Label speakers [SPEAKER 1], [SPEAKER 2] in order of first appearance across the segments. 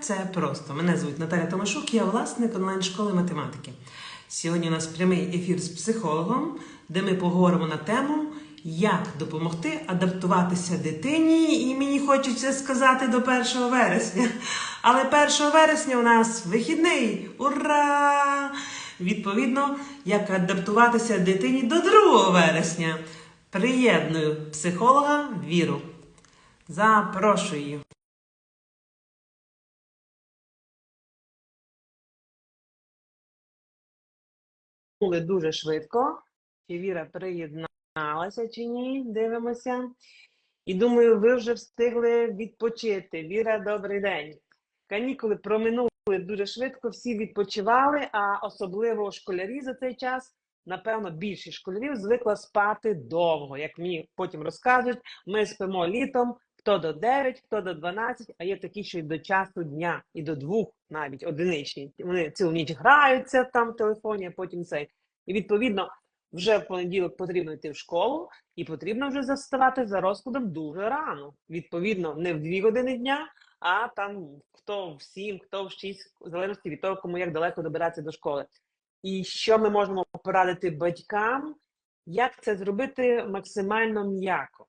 [SPEAKER 1] це просто. Мене звуть Наталя Томашук, я власник онлайн-школи математики. Сьогодні у нас прямий ефір з психологом, де ми поговоримо на тему, як допомогти адаптуватися дитині. І мені хочеться сказати до 1 вересня. Але 1 вересня у нас вихідний. Ура! Відповідно, як адаптуватися дитині до 2 вересня. Приєдную психолога Віру. Запрошую. Її. Були дуже швидко. Чи Віра приєдналася чи ні? Дивимося. І думаю, ви вже встигли відпочити. Віра, добрий день. Канікули проминули дуже швидко, всі відпочивали, а особливо школярі за цей час, напевно, більшість школярів звикла спати довго. Як мені потім розказують, ми спимо літом хто до 9, хто до 12, а є такі, що й до часу дня, і до двох навіть одиничні. Вони цілу ніч граються там в телефоні, а потім цей. І відповідно вже в понеділок потрібно йти в школу, і потрібно вже заставати за розкладом дуже рано. Відповідно, не в 2 години дня, а там хто в 7, хто в 6, в залежності від того, кому як далеко добиратися до школи. І що ми можемо порадити батькам, як це зробити максимально м'яко.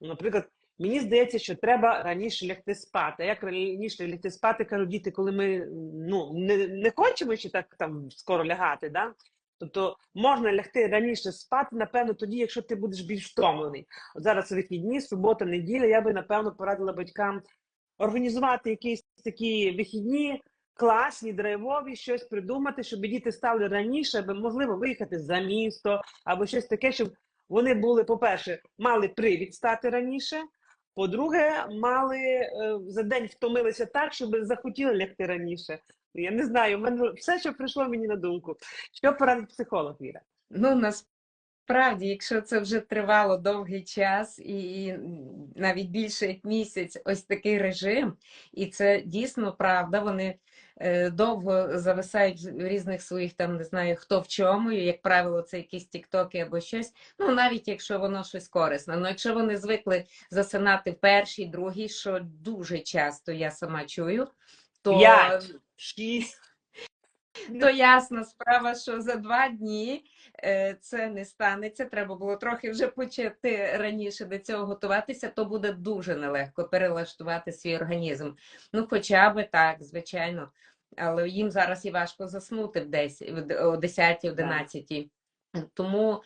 [SPEAKER 1] Наприклад, мені здається, що треба раніше лягти спати. Як раніше лягти спати, кажуть діти, коли ми ну, не, не хочемо ще так там скоро лягати, да? Тобто можна лягти раніше спати, напевно, тоді, якщо ти будеш більш втомлений. От зараз вихідні, субота, неділя, я би, напевно, порадила батькам організувати якісь такі вихідні, класні, драйвові, щось придумати, щоб діти стали раніше, аби можливо виїхати за місто, або щось таке, щоб вони були, по-перше, мали привід стати раніше. По-друге, мали е, за день втомилися так, щоб захотіли лягти раніше. Я не знаю, мене все, що прийшло мені на думку. Що порадить психолог Віра?
[SPEAKER 2] Ну, насправді, якщо це вже тривало довгий час і навіть більше як місяць, ось такий режим, і це дійсно правда, вони довго зависають в різних своїх там, не знаю, хто в чому, і, як правило, це якісь тіктоки або щось. Ну, навіть якщо воно щось корисне. Ну, якщо вони звикли засинати в першій, другій, що дуже часто я сама чую, то
[SPEAKER 1] П'ять, шість.
[SPEAKER 2] То ясна справа, що за два дні е, це не станеться. Треба було трохи вже почати раніше до цього готуватися, то буде дуже нелегко перелаштувати свій організм. Ну, хоча би так, звичайно. Але їм зараз і важко заснути в 10, о 10-11. Тому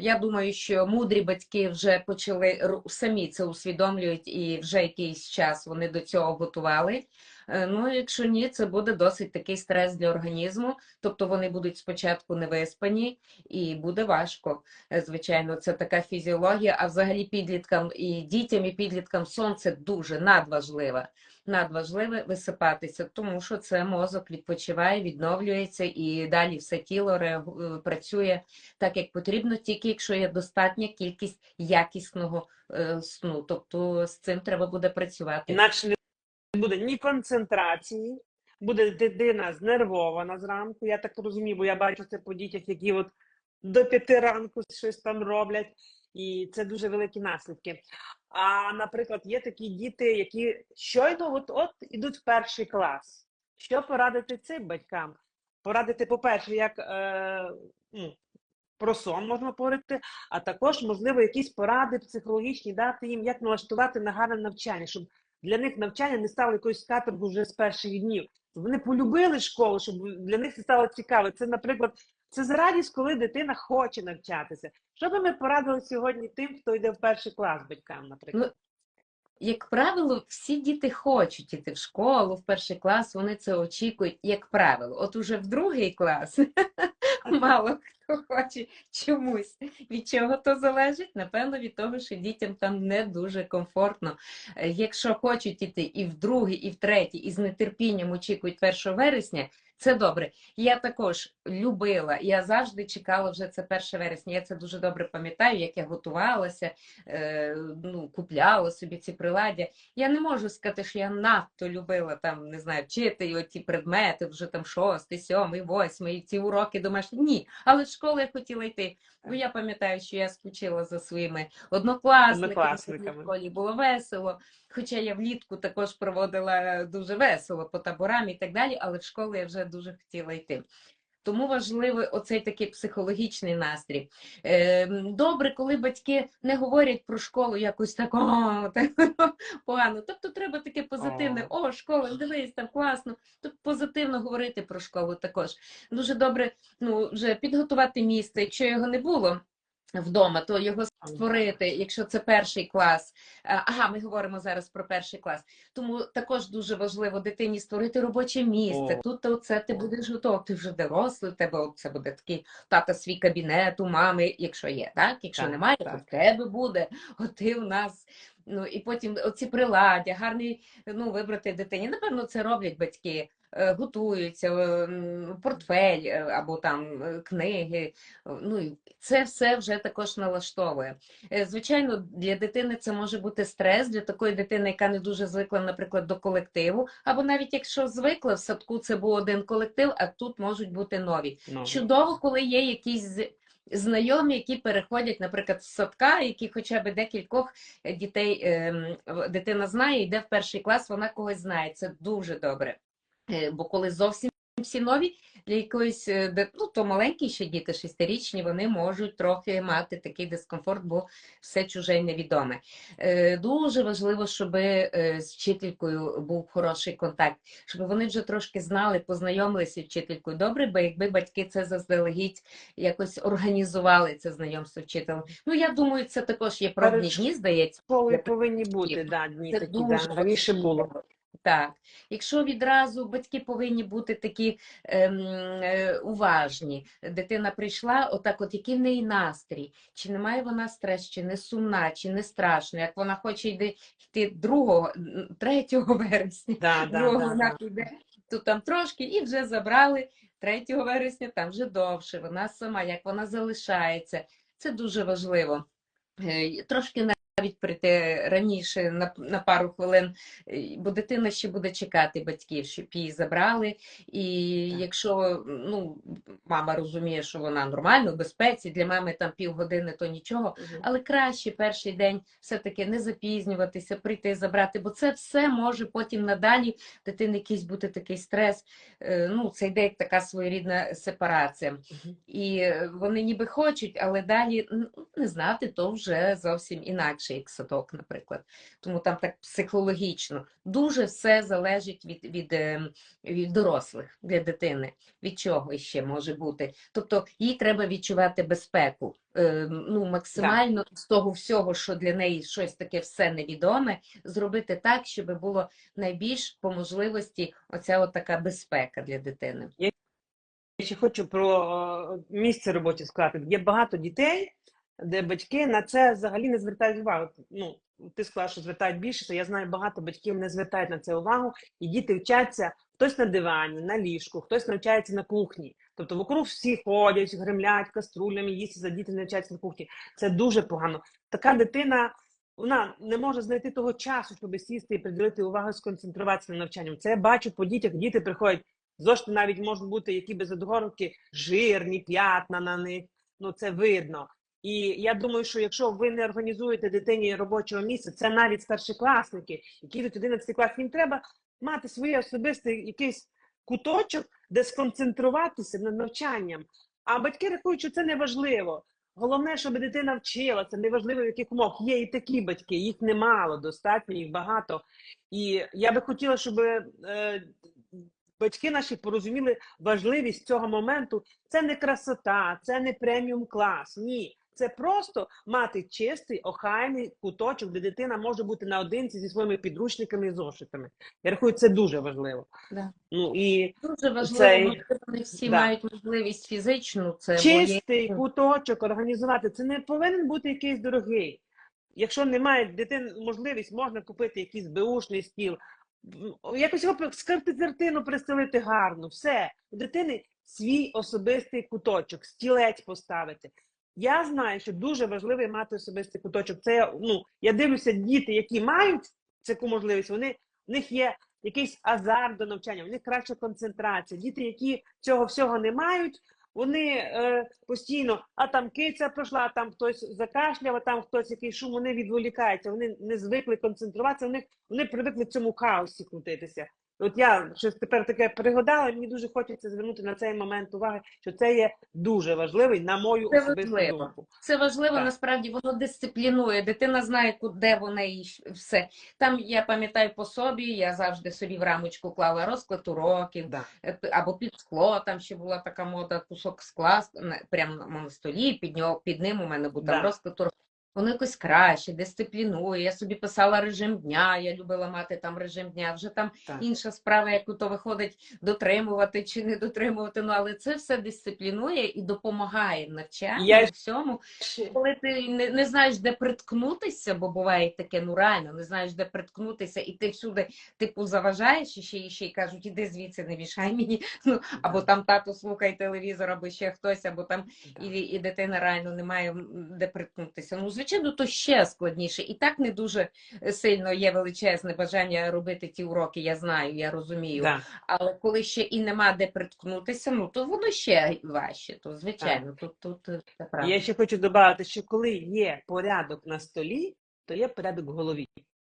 [SPEAKER 2] я думаю, що мудрі батьки вже почали самі це усвідомлюють, і вже якийсь час вони до цього готували. Е, Ну, якщо ні, це буде досить такий стрес для організму. Тобто вони будуть спочатку невиспані, і буде важко. Е, Звичайно, це така фізіологія. А взагалі підліткам і дітям, і підліткам сон це дуже надважливе. Надважливе висипатися, тому що це мозок відпочиває, відновлюється і далі все тіло реагу- е, працює так, як потрібно, тільки якщо є достатня кількість якісного е, сну. Тобто з цим треба буде працювати.
[SPEAKER 1] Інакше не буде ні концентрації, буде дитина знервована зранку. Я так розумію, бо я бачу це по дітях, які от до п'яти ранку щось там роблять, і це дуже великі наслідки. А, наприклад, є такі діти, які щойно от от ідуть в перший клас. Що порадити цим батькам? Порадити, по-перше, як е, ну, про сон можна поговорити, а також, можливо, якісь поради психологічні дати їм, як налаштувати на гарне навчання, щоб для них навчання не стало якоюсь каторгою вже з перших днів. Вони полюбили школу, щоб для них це стало цікаво. Це, наприклад, це за радість, коли дитина хоче навчатися. Що би ми порадили сьогодні тим, хто йде в перший клас батькам, наприклад?
[SPEAKER 2] Як правило, всі діти хочуть іти в школу, в перший клас, вони це очікують, як правило. От уже в другий клас мало хто хоче чомусь. Від чого то залежить? Напевно, від того, що дітям там не дуже комфортно. Е, Якщо хочуть іти і в другий, і в третій, і з нетерпінням очікують 1 вересня, це добре. Я також любила, я завжди чекала вже це 1 вересня. Я це дуже добре пам'ятаю, як я готувалася, е, ну, купляла собі ці приладдя. Я не можу сказати, що я надто любила там, не знаю, вчити оті предмети, вже там шостий, сьомий, восьмий, ці уроки домашні. Ні, але ж школу я хотіла йти. Бо я пам'ятаю, що я скучила за своїми. Однокласниками. В школі було весело. Хоча я влітку також проводила дуже весело по таборам і так далі, але в школу я вже дуже хотіла йти. Тому важливий оцей такий психологічний настрій. Е, Добре, коли батьки не говорять про школу якось так, о, погано. Тобто треба таке позитивне, о, школа, дивись, там класно. Тобто позитивно говорити про школу також. Дуже добре ну, вже підготувати місце, якщо його не було. Вдома, то його створити, якщо це перший клас. Ага, ми говоримо зараз про перший клас. Тому також дуже важливо дитині створити робоче місце.
[SPEAKER 1] О.
[SPEAKER 2] Тут оце ти будеш готовий, ти вже дорослий, тебе це буде такий тата свій кабінет у мами, якщо є, так? Якщо
[SPEAKER 1] Так,
[SPEAKER 2] немає,
[SPEAKER 1] так.
[SPEAKER 2] то в тебе буде. От ти у нас. Ну і потім оці приладдя, гарний ну, вибрати дитині. Напевно, це роблять батьки, е, готуються, е, портфель е, або там е, книги. Е, Ну це все вже також налаштовує. Е, Звичайно, для дитини це може бути стрес, для такої дитини, яка не дуже звикла, наприклад, до колективу, або навіть якщо звикла в садку, це був один колектив, а тут можуть бути нові.
[SPEAKER 1] Ну,
[SPEAKER 2] Чудово, коли є якісь знайомі, які переходять, наприклад, з садка, які хоча б декількох е, дітей ем, дитина знає, йде в перший клас, вона когось знає. Це дуже добре. Е, Бо коли зовсім всі нові, для якоїсь, е, ну, то маленькі ще діти, шестирічні, вони можуть трохи мати такий дискомфорт, бо все чуже і невідоме. Е, Дуже важливо, щоб з вчителькою був хороший контакт, щоб вони вже трошки знали, познайомилися з вчителькою. Добре, бо якби батьки це заздалегідь якось організували це знайомство вчителем. Ну, я думаю, це також є
[SPEAKER 1] Перед
[SPEAKER 2] дні, здається.
[SPEAKER 1] школою повинні бути, да, дні
[SPEAKER 2] Це
[SPEAKER 1] такі,
[SPEAKER 2] дуже
[SPEAKER 1] да. раніше було.
[SPEAKER 2] Так, якщо відразу батьки повинні бути такі ем, е, уважні, дитина прийшла, отак, от який в неї настрій, чи не має вона стрес, чи не сумна, чи не страшно, як вона хоче йти, йти 2, 3 вересня,
[SPEAKER 1] Да, да,
[SPEAKER 2] другого
[SPEAKER 1] да,
[SPEAKER 2] вона
[SPEAKER 1] да.
[SPEAKER 2] піде, то там трошки і вже забрали 3 вересня, там вже довше, вона сама, як вона залишається, це дуже важливо. Е, Трошки навіть прийти раніше на, на пару хвилин, е, бо дитина ще буде чекати батьків, щоб її забрали. І
[SPEAKER 1] Так.
[SPEAKER 2] якщо ну, мама розуміє, що вона нормально, в безпеці, для мами там півгодини, то нічого.
[SPEAKER 1] Мгм.
[SPEAKER 2] Але краще перший день все-таки не запізнюватися, прийти забрати, бо це все може потім надалі дитини якийсь бути такий стрес. Е, Ну, це йде як така своєрідна сепарація.
[SPEAKER 1] Мгм.
[SPEAKER 2] І е, вони ніби хочуть, але далі не знати, то вже зовсім інакше, як садок, наприклад. Тому там так психологічно. Дуже все залежить від, від, е, від дорослих для дитини. Від чого ще може бути. Тобто їй треба відчувати безпеку. Е, Ну, максимально з того всього, що для неї щось таке все невідоме, зробити так, щоб було найбільш по можливості оця от така безпека для дитини.
[SPEAKER 1] Я ще хочу про е, місце роботи сказати. Є багато дітей, де батьки на це взагалі не звертають увагу. Ну, ти сказала, що звертають більше, то я знаю, багато батьків не звертають на це увагу, і діти вчаться хтось на дивані, на ліжку, хтось навчається на кухні. Тобто вокруг всі ходять, гремлять каструлями, їсти за діти навчаються на кухні. Це дуже погано. Така дитина. Вона не може знайти того часу, щоб сісти і приділити увагу, сконцентруватися на навчанні. Це я бачу по дітях. Діти приходять Зошти навіть можуть бути які без одгорки, жирні п'ятна на них. Ну це видно. І я думаю, що якщо ви не організуєте дитині робочого місця, це навіть старшокласники, які йдуть 11 клас, їм треба мати своє особисте якийсь куточок, де сконцентруватися над навчанням. А батьки рахують, що це не важливо. Головне, щоб дитина вчилася, неважливо в яких умовах. Є і такі батьки, їх немало, достатньо, їх багато. І я би хотіла, щоб е, батьки наші порозуміли важливість цього моменту. Це не красота, це не преміум клас. Ні. Це просто мати чистий, охайний куточок, де дитина може бути наодинці зі своїми підручниками і зошитами. Я рахую, це дуже важливо.
[SPEAKER 2] Да.
[SPEAKER 1] Ну і
[SPEAKER 2] Дуже важливо,
[SPEAKER 1] Цей-
[SPEAKER 2] не всі
[SPEAKER 1] да.
[SPEAKER 2] мають можливість фізичну, це
[SPEAKER 1] чистий
[SPEAKER 2] є-
[SPEAKER 1] куточок організувати. Це не повинен бути якийсь дорогий. Якщо немає дитини можливість, можна купити якийсь беушний стіл, якось його скатертину пристелити гарно. Все у дитини свій особистий куточок, стілець поставити. Я знаю, що дуже важливо мати особистий куточок. Це ну я дивлюся, діти, які мають таку можливість, вони в них є якийсь азарт до навчання, в них краща концентрація. Діти, які цього всього не мають, Вони е, постійно, а там киця пройшла, а там хтось закашляв, а там хтось якийсь шум, вони відволікаються, вони не звикли концентруватися, вони, вони привикли в цьому хаосі крутитися. От я щось тепер таке пригадала, і мені дуже хочеться звернути на цей момент уваги, що це є дуже важливий, на мою
[SPEAKER 2] Це
[SPEAKER 1] особисту
[SPEAKER 2] важливо.
[SPEAKER 1] думку.
[SPEAKER 2] Це важливо,
[SPEAKER 1] Так.
[SPEAKER 2] насправді воно дисциплінує. Дитина знає, ку- де вона і все. Там я пам'ятаю по собі, я завжди собі в рамочку клала розклад уроків,
[SPEAKER 1] Да.
[SPEAKER 2] е, або під скло, там ще була така мода, кусок скла прямо на столі, під нього, під ним у мене був там
[SPEAKER 1] Да.
[SPEAKER 2] розклад уроків. Воно якось краще, дисциплінує. Я собі писала режим дня, я любила мати там режим дня. Вже там
[SPEAKER 1] Так.
[SPEAKER 2] інша справа, яку то виходить дотримувати чи не дотримувати. Ну але це все дисциплінує і допомагає в навчанні
[SPEAKER 1] Я-
[SPEAKER 2] всьому. Коли ти не, не знаєш, де приткнутися, бо буває таке, ну реально не знаєш, де приткнутися, і ти всюди типу заважаєш і ще, і ще й кажуть, іди звідси, не мішай мені. Ну або там тато слухай телевізор, або ще хтось, або там і, і дитина реально не має де приткнутися. Ну, звичайно, то ще складніше. І так не дуже сильно є величезне бажання робити ті уроки. Я знаю, я розумію.
[SPEAKER 1] Да.
[SPEAKER 2] Але коли ще і нема де приткнутися, ну то воно ще важче. То звичайно, тут тут е, правда.
[SPEAKER 1] Я ще хочу додати, що коли є порядок на столі, то є порядок в голові.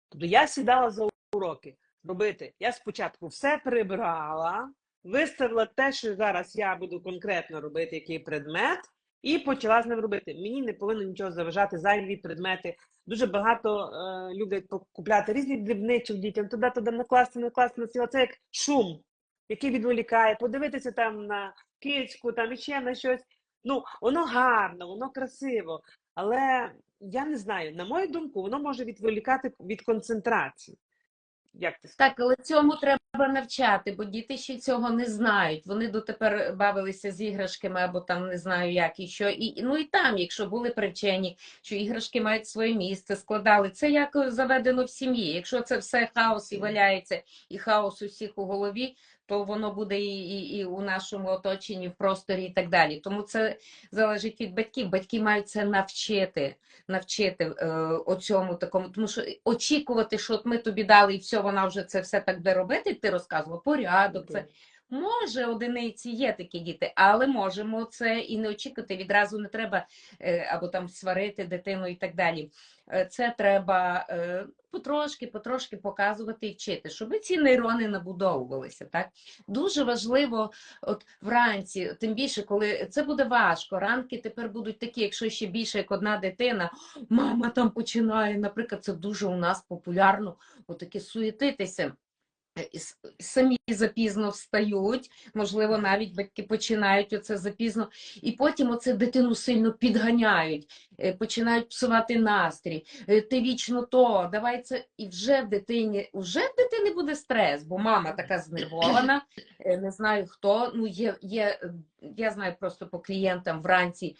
[SPEAKER 1] Тобто я сідала за уроки робити. Я спочатку все прибрала, виставила те, що зараз я буду конкретно робити, який предмет, і почала з ним робити. Мені не повинно нічого заважати, зайві предмети. Дуже багато е, люблять купляти різних дрібничок дітям, туди, туди накласти, накласти на стіл. Це як шум, який відволікає, подивитися там на кицьку, там іще на щось. Ну, воно гарно, воно красиво, але я не знаю, на мою думку, воно може відволікати від концентрації. Як ти?
[SPEAKER 2] Так, але цьому треба навчати, бо діти ще цього не знають. Вони дотепер бавилися з іграшками або там не знаю як і що. І ну і там, якщо були привчені, що іграшки мають своє місце, складали це як заведено в сім'ї. Якщо це все хаос і валяється, і хаос усіх у голові. То воно буде і, і, і у нашому оточенні, в просторі і так далі. Тому це залежить від батьків. Батьки мають це навчити, навчити е, оцьому такому, тому що очікувати, що от ми тобі дали, і все, вона вже це все так буде робити. Ти розказував порядок. Це може одиниці є такі діти, але можемо це і не очікувати. Відразу не треба е, або там сварити дитину і так далі. Е, Це треба е, потрошки, потрошки показувати і вчити, щоб ці нейрони набудовувалися. Так дуже важливо, от вранці, тим більше, коли це буде важко. Ранки тепер будуть такі, якщо ще більше як одна дитина, мама там починає. Наприклад, це дуже у нас популярно, отаке суєтитися. Е, Самі запізно встають, можливо, навіть батьки починають оце запізно, і потім оце дитину сильно підганяють, е, починають псувати настрій. Е, Ти вічно то, давай це. І вже в дитині, вже в дитини буде стрес, бо мама така знервована, не знаю хто. Ну, є, є, я знаю просто по клієнтам вранці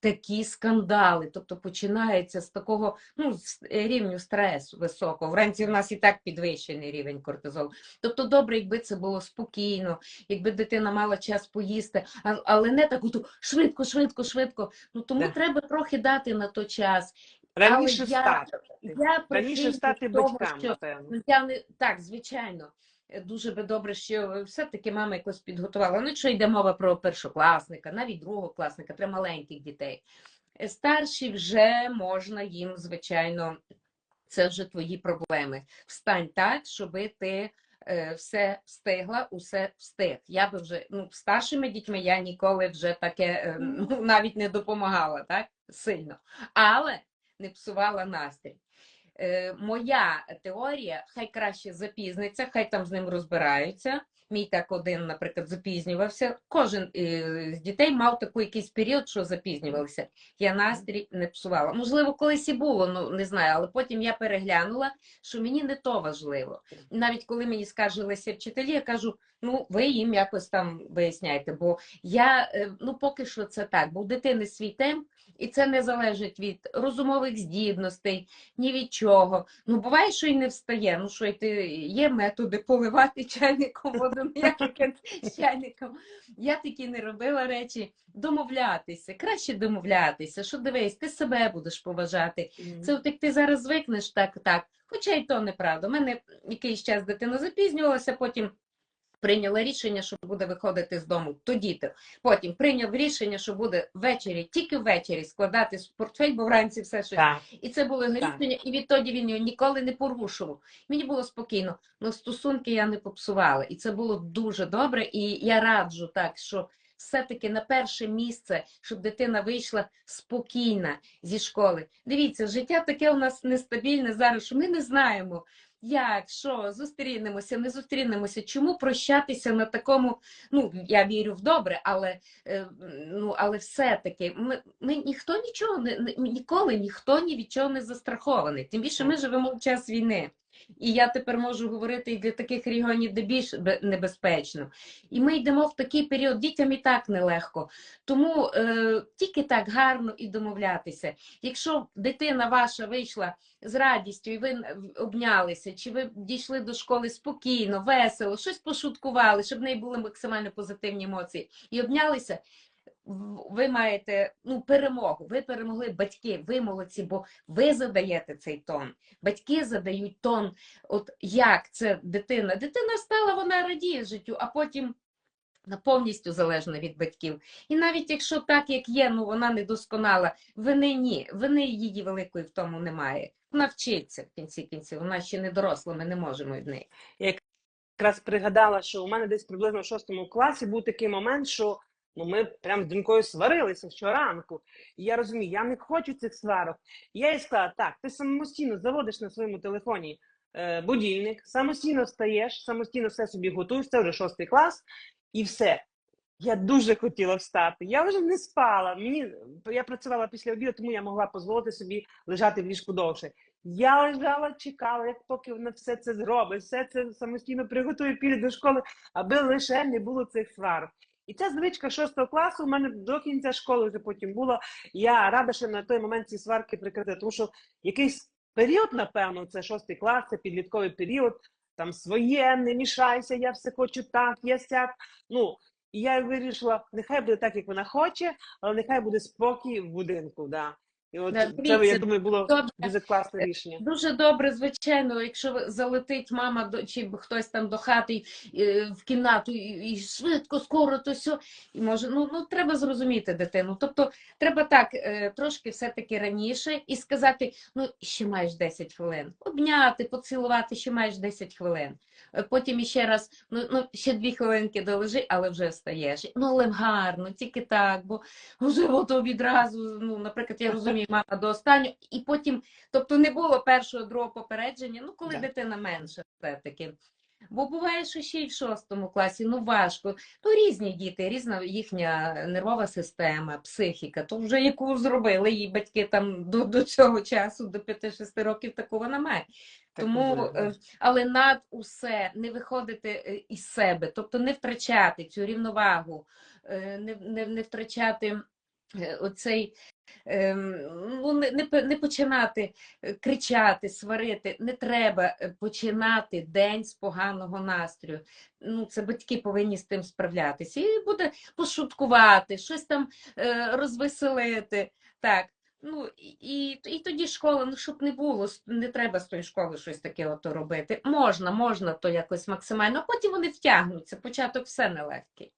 [SPEAKER 2] такі скандали. Тобто починається з такого ну, з рівню стресу високого. Вранці в нас і так підвищений рівень кортизолу. Тобто, добре, якби це було спокійно, якби дитина мала час поїсти, а- але не так от швидко, швидко, швидко. Ну тому
[SPEAKER 1] Да.
[SPEAKER 2] треба трохи дати на то час.
[SPEAKER 1] Раніше
[SPEAKER 2] Але я-
[SPEAKER 1] встати.
[SPEAKER 2] Я
[SPEAKER 1] Раніше стати
[SPEAKER 2] того,
[SPEAKER 1] батькам,
[SPEAKER 2] що
[SPEAKER 1] напевно.
[SPEAKER 2] Я не так, звичайно. Е, Дуже би добре, що все-таки мама якось підготувала. Ну, якщо йде мова про першокласника, навіть другого класника, про маленьких дітей. Е, Старші вже можна їм, звичайно, це вже твої проблеми. Встань так, щоб ти е, все встигла, усе встиг. Я би вже ну, старшими дітьми я ніколи вже таке е, ну, навіть не допомагала так сильно, але не псувала настрій. Е, моя теорія, хай краще запізниться, хай там з ним розбираються. Мій так один, наприклад, запізнювався. Кожен е, з дітей мав такий якийсь період, що запізнювався. Я настрій не псувала. Можливо, колись і було, ну не знаю, але потім я переглянула, що мені не то важливо. Навіть коли мені скаржилися вчителі, я кажу: ну ви їм якось там виясняйте, бо я е, ну поки що це так, бо у дитини свій темп, і це не залежить від розумових здібностей, ні від чого. Ну буває, що і не встає. Ну що й ти є методи поливати чайником воду, ну, як чайником. Я такі не робила речі. Домовлятися, краще домовлятися, що дивись, ти себе будеш поважати. Це от як ти зараз звикнеш так, так. Хоча й то неправда. У мене якийсь час дитина запізнювалася, потім Прийняла рішення, що буде виходити з дому, то діти. Потім прийняв рішення, що буде ввечері, тільки ввечері складати в портфель, бо вранці все щось.
[SPEAKER 1] Так.
[SPEAKER 2] І це було його
[SPEAKER 1] Так.
[SPEAKER 2] рішення, і відтоді він його ніколи не порушував. Мені було спокійно. Ну, стосунки я не попсувала. І це було дуже добре. І я раджу так, що все-таки на перше місце, щоб дитина вийшла спокійна зі школи. Дивіться, життя таке у нас нестабільне зараз, що ми не знаємо. Як, що, зустрінемося, не зустрінемося. Чому прощатися на такому? Ну, я вірю в добре, але е, ну, але все-таки ми, ми ніхто нічого не- ніколи ніхто ні від чого не застрахований. Тим більше ми живемо в час війни. І я тепер можу говорити і для таких регіонів, де більш небезпечно. І ми йдемо в такий період, дітям і так нелегко. Тому е, тільки так гарно і домовлятися. Якщо дитина ваша вийшла з радістю, і ви обнялися, чи ви дійшли до школи спокійно, весело, щось пошуткували, щоб в неї були максимально позитивні емоції, і обнялися. Ви маєте ну, перемогу, ви перемогли батьки, ви молодці, бо ви задаєте цей тон. Батьки задають тон, от як це дитина. Дитина стала, вона радіє життю, а потім повністю залежна від батьків. І навіть якщо так, як є, ну вона недосконала, вини ні, вини її великої в тому немає. Вона вчиться в кінці кінців, вона ще не доросла, ми не можемо від неї.
[SPEAKER 1] якраз пригадала, що у мене десь приблизно в шостому класі був такий момент, що ну, ми прям з донькою сварилися щоранку. І я розумію, я не хочу цих сварок. І я їй сказала, так, ти самостійно заводиш на своєму телефоні е, будильник, самостійно встаєш, самостійно все собі готуєш, це вже шостий клас, і все. Я дуже хотіла встати. Я вже не спала. Мені я працювала після обіду, тому я могла дозволити собі лежати в ліжку довше. Я лежала, чекала, як поки вона все це зробить, все це самостійно приготує піде до школи, аби лише не було цих сварок. І ця звичка шостого класу у мене до кінця школи вже потім була. Я рада, що на той момент ці сварки прикрити, тому що якийсь період, напевно, це шостий клас, це підлітковий період, там своє, не мішайся, я все хочу так, я сяк. Ну, і я вирішила, нехай буде так, як вона хоче, але нехай буде спокій в будинку. Да. І от
[SPEAKER 2] Да,
[SPEAKER 1] це, я думаю, було
[SPEAKER 2] добре.
[SPEAKER 1] дуже класне рішення.
[SPEAKER 2] Дуже добре, звичайно, якщо залетить мама до чи хтось там до хати е, в кімнату і, і швидко, скоро, то все. І може, ну, ну треба зрозуміти дитину. Тобто треба так е, трошки все-таки раніше і сказати: ну, ще маєш 10 хвилин. Обняти, поцілувати, ще маєш 10 хвилин. Е, Потім іще раз, ну, ну ще дві хвилинки долежи, але вже встаєш. Ну, але гарно, тільки так, бо вже ото відразу, ну, наприклад, я розумію, мама до останнього, і потім, тобто не було першого, другого попередження, ну, коли
[SPEAKER 1] Так.
[SPEAKER 2] дитина менша все-таки. Бо буває, що ще й в шостому класі, ну важко. Ну, різні діти, різна їхня нервова система, психіка, то вже яку зробили її батьки там до, до цього часу, до 5-6 років, таку вона має. Тому, е, але над усе не виходити е, із себе, тобто не втрачати цю рівновагу, е, не, не, не втрачати оцей, ем, ну, не, не, починати е, кричати, сварити. Не треба е, починати день з поганого настрою. Ну, це батьки повинні з тим справлятися. І буде пошуткувати, щось там е, розвеселити. Так. Ну і, і, тоді школа, ну щоб не було, не треба з тої школи щось таке ото робити. Можна, можна то якось максимально, а потім вони втягнуться. Початок все нелегкий.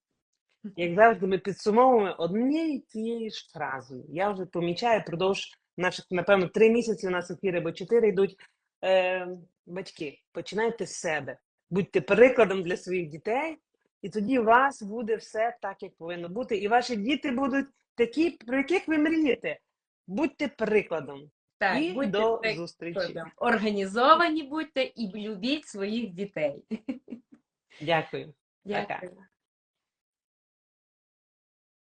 [SPEAKER 1] Як завжди, ми підсумовуємо однією тією ж фразою. Я вже помічаю продовж наших, напевно, три місяці у нас ефіри або чотири йдуть. Е, батьки, починайте з себе, будьте прикладом для своїх дітей, і тоді у вас буде все так, як повинно бути. І ваші діти будуть такі, про яких ви мрієте. Будьте прикладом.
[SPEAKER 2] Так,
[SPEAKER 1] і
[SPEAKER 2] будьте
[SPEAKER 1] до
[SPEAKER 2] так,
[SPEAKER 1] зустрічі.
[SPEAKER 2] організовані будьте і любіть своїх дітей.
[SPEAKER 1] Дякую.
[SPEAKER 2] Дякую.